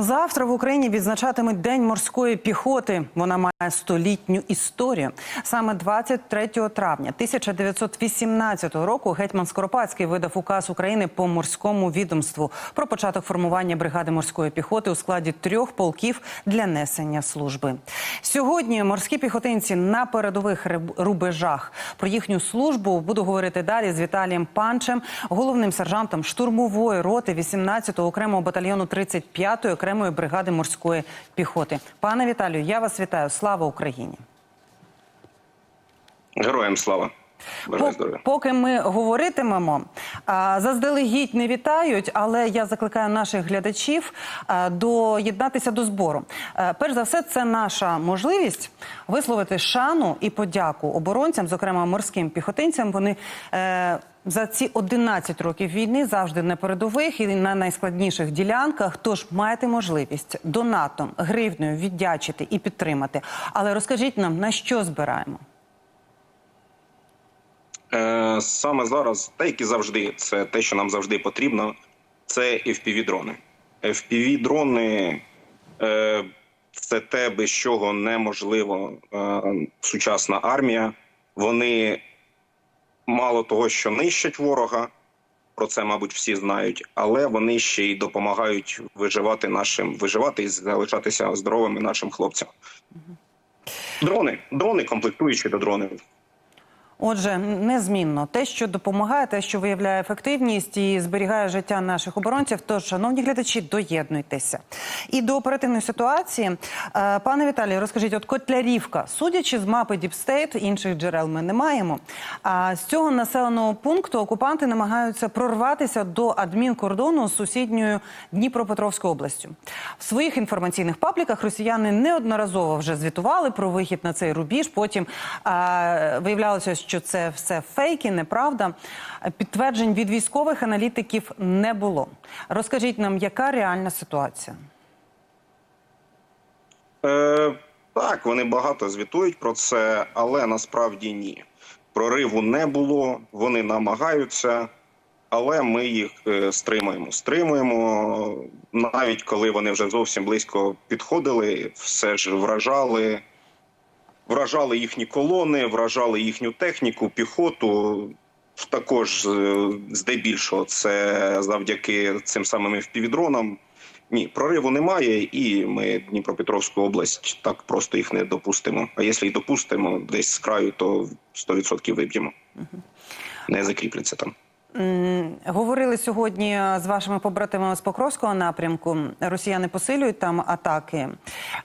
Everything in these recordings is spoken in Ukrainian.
Завтра в Україні відзначатимуть День морської піхоти. Вона має столітню історію. Саме 23 травня 1918 року гетьман Скоропадський видав указ України по морському відомству про початок формування бригади морської піхоти у складі трьох полків для несення служби. Сьогодні морські піхотинці на передових рубежах. Про їхню службу буду говорити далі з Віталієм Панчем, головним сержантом штурмової роти 18-го окремого батальйону 35-ї окремої бригади морської піхоти. Пане Віталію, я вас вітаю. Слава Україні! Героям слава. Поки ми говоритимемо, заздалегідь не вітають, але я закликаю наших глядачів доєднатися до збору. Перш за все, це наша можливість висловити шану і подяку оборонцям, зокрема морським піхотинцям. Вони е, за ці 11 років війни завжди на передових і на найскладніших ділянках. Тож маєте можливість донатом, гривнею віддячити і підтримати. Але розкажіть нам на що збираємо. Е, саме зараз, та як і завжди, це те, що нам завжди потрібно, це FPV-дрони. FPV-дрони е, це те, без чого неможливо е, сучасна армія. Вони мало того, що нищать ворога, про це, мабуть, всі знають, але вони ще й допомагають виживати нашим, виживати і залишатися здоровими нашим хлопцям. Дрони, дрони, комплектуючі до дронів. Отже, незмінно те, що допомагає, те, що виявляє ефективність і зберігає життя наших оборонців. Тож, шановні глядачі, доєднуйтеся. І до оперативної ситуації, Е, пане Віталію, розкажіть, от Котлярівка, судячи з мапи Діпстейт, інших джерел ми не маємо. А з цього населеного пункту окупанти намагаються прорватися до адмінкордону з сусідньою Дніпропетровською областю. В своїх інформаційних пабліках росіяни неодноразово вже звітували про вихід на цей рубіж. Потім а, виявлялося, що це все фейки, неправда. Підтверджень від військових аналітиків не було. Розкажіть нам, яка реальна ситуація? Е, так, вони багато звітують про це, але насправді ні. Прориву не було, вони намагаються, але ми їх е, стримуємо. Стримуємо, навіть коли вони вже зовсім близько підходили, все ж вражали. Вражали їхні колони, вражали їхню техніку, піхоту. Також е, здебільшого це завдяки цим самим впівдронам. Ні, прориву немає, і ми Дніпропетровську область так просто їх не допустимо. А якщо й допустимо десь з краю, то 100% виб'ємо. Не закріпляться там. Говорили сьогодні з вашими побратимами з Покровського напрямку. Росіяни посилюють там атаки.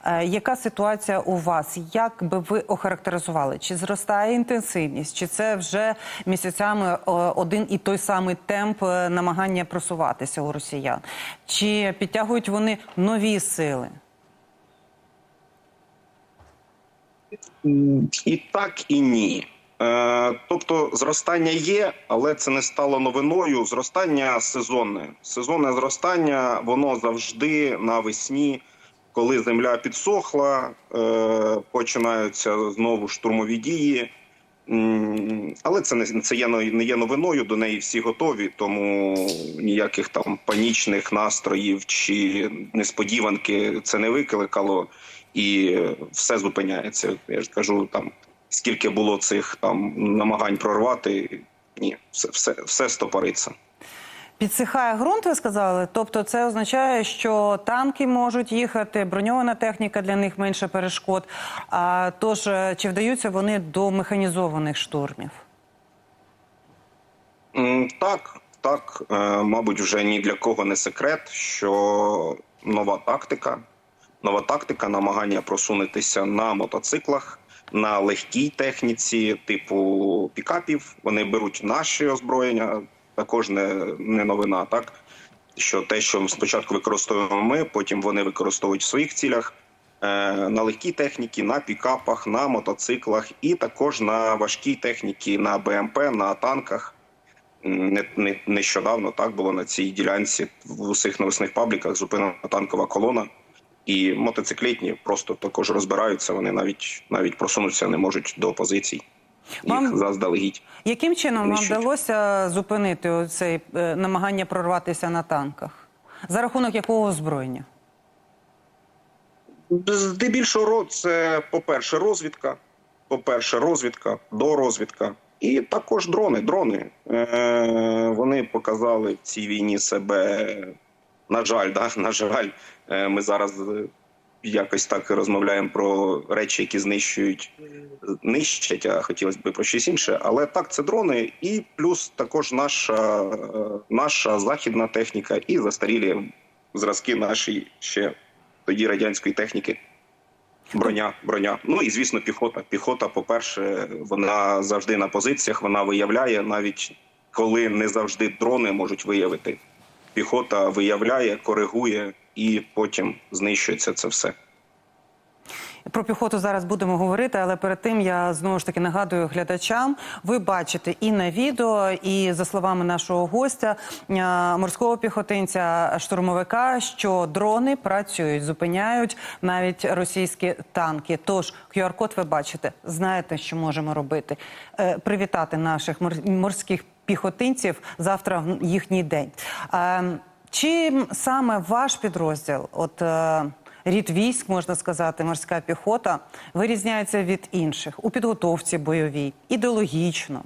Е, Яка ситуація у вас? Як би ви охарактеризували? Чи зростає інтенсивність? Чи це вже місяцями один і той самий темп е, намагання просуватися у росіян? Чи підтягують вони нові сили? І так, і ні. Е, тобто зростання є, але це не стало новиною. Зростання сезонне. Сезонне зростання воно завжди навесні, коли земля підсохла, е, починаються знову штурмові дії. Але це не це є не є новиною. До неї всі готові, тому ніяких там панічних настроїв чи несподіванки це не викликало, і все зупиняється. Я ж кажу, там скільки було цих там намагань прорвати, ні, все, все, все стопориться. Підсихає ґрунт, ви сказали. Тобто, це означає, що танки можуть їхати, броньована техніка для них менше перешкод. А тож, е, чи вдаються вони до механізованих штурмів? Так, так, е, мабуть, вже ні для кого не секрет, що нова тактика, нова тактика намагання просунутися на мотоциклах, на легкій техніці, типу пікапів. Вони беруть наші озброєння, також не, не новина, так що те, що спочатку використовуємо ми, потім вони використовують в своїх цілях. е, На легкій техніці, на пікапах, на мотоциклах і також на важкій техніці, на БМП, на танках не, не, нещодавно так було на цій ділянці в усіх новосних пабліках зупинена танкова колона. І мотоциклетні просто також розбираються. Вони навіть навіть просунутися не можуть до позицій. Їх заздалегідь. Яким чином вам вдалося зупинити цей намагання прорватися на танках? За рахунок якого озброєння? Здебільшого це, по-перше, розвідка. По-перше, розвідка, дорозвідка. І також дрони. Дрони. Е, вони показали в цій війні себе. На жаль, да, на жаль, е, ми зараз е, якось так розмовляємо про речі, які знищують, нищать, а хотілося б про щось інше. Але так, це дрони, і плюс також наша, е, наша західна техніка і застарілі зразки нашої ще тоді радянської техніки. Броня, броня. Ну і звісно, піхота. Піхота, по-перше, вона завжди на позиціях, вона виявляє, навіть коли не завжди дрони можуть виявити. Піхота виявляє, коригує і потім знищується це все. Про піхоту зараз будемо говорити, але перед тим я знову ж таки нагадую глядачам. Ви бачите і на відео, і за словами нашого гостя, е, морського піхотинця штурмовика, що дрони працюють, зупиняють навіть російські танки. Тож QR-код ви бачите, знаєте, що можемо робити. Е, Привітати наших мор- морських піхотинців завтра їхній день. Е, Чим саме ваш підрозділ, от рід військ, можна сказати, морська піхота, вирізняється від інших у підготовці бойовій, ідеологічно?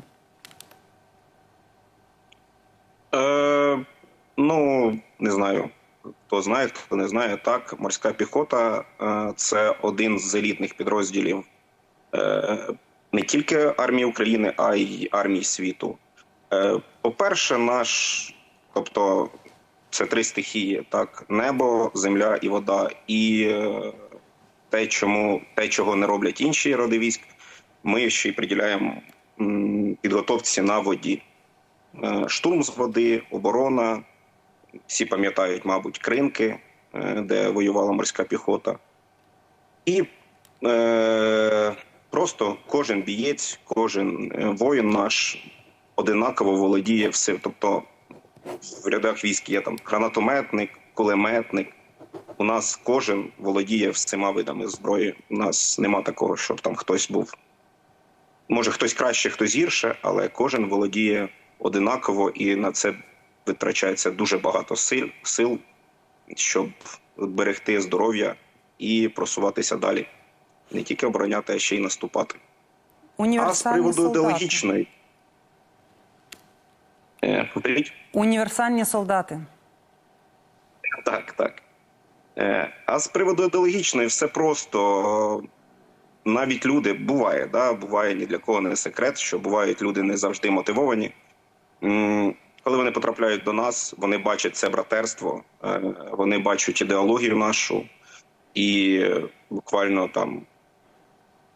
Е, ну, не знаю. Хто знає, хто не знає. Так, морська піхота е, це один з елітних підрозділів е, не тільки армії України, а й армії світу. Е, по-перше, наш, тобто, це три стихії: так, небо, земля і вода. І е, те, чому те, чого не роблять інші роди військ, ми ще й приділяємо підготовці на воді. Е, Штурм з води, оборона. Всі пам'ятають, мабуть, кринки, е, де воювала морська піхота. І е, просто кожен бієць, кожен воїн наш одинаково володіє всім. Тобто в рядах військ є там гранатометник, кулеметник. У нас кожен володіє всіма видами зброї. У нас нема такого, щоб там хтось був. Може, хтось краще, хтось гірше, але кожен володіє одинаково, і на це витрачається дуже багато сил, сил щоб берегти здоров'я і просуватися далі. Не тільки обороняти, а ще й наступати. А з приводу солдати. ідеологічної. Е, повторіть? Універсальні солдати. Так, так. Е, А з приводу ідеологічної, все просто. Навіть люди буває, да, буває ні для кого не секрет, що бувають люди не завжди мотивовані. Коли вони потрапляють до нас, вони бачать це братерство, е, вони бачать ідеологію нашу, і буквально там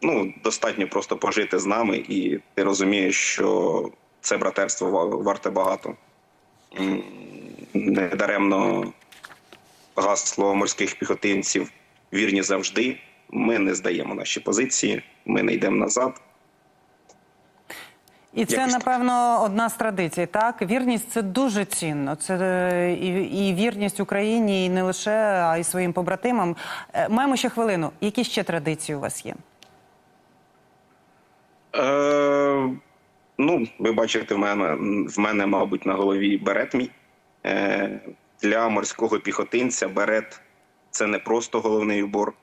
ну, достатньо просто пожити з нами, і ти розумієш, що це братерство варте багато. Недаремно гасло морських піхотинців вірні завжди. Ми не здаємо наші позиції, ми не йдемо назад. І це, Якось так. напевно, одна з традицій. Так, вірність це дуже цінно. Це е, і, і вірність Україні, і не лише, а й своїм побратимам. Е, Маємо ще хвилину. Які ще традиції у вас є? Е, ну, ви бачите, в мене, в мене, мабуть, на голові берет мій. Е, для морського піхотинця берет це не просто головний убор,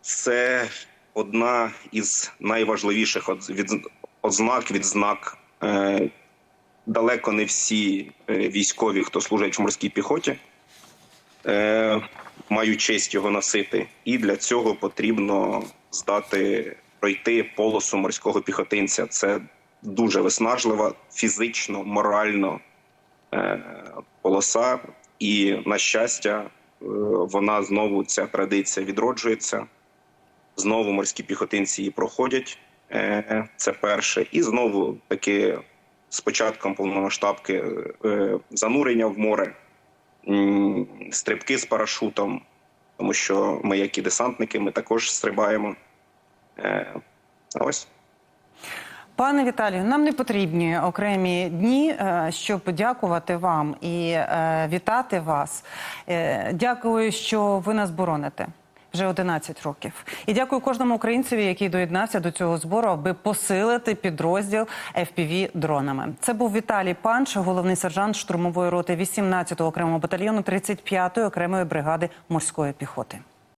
це одна із найважливіших ознак, відзнак. Е, далеко не всі е, військові, хто служать в морській піхоті, е, мають честь його носити. І для цього потрібно здати, пройти полосу морського піхотинця. Це дуже виснажлива фізично, морально е, полоса. І на щастя, е, вона знову ця традиція відроджується. Знову морські піхотинці її проходять. Е, Це перше. І знову таки з початком повномасштабки е, занурення в море, м, стрибки з парашутом, тому що ми, як і десантники, ми також стрибаємо. Е, Ось. Пане Віталію, нам не потрібні окремі дні, е, щоб подякувати вам і е, вітати вас. Е, Дякую, що ви нас бороните. Вже 11 років. І дякую кожному українцеві, який доєднався до цього збору, аби посилити підрозділ fpv дронами. Це був Віталій Панч, головний сержант штурмової роти 18-го окремого батальйону 35-ї окремої бригади морської піхоти.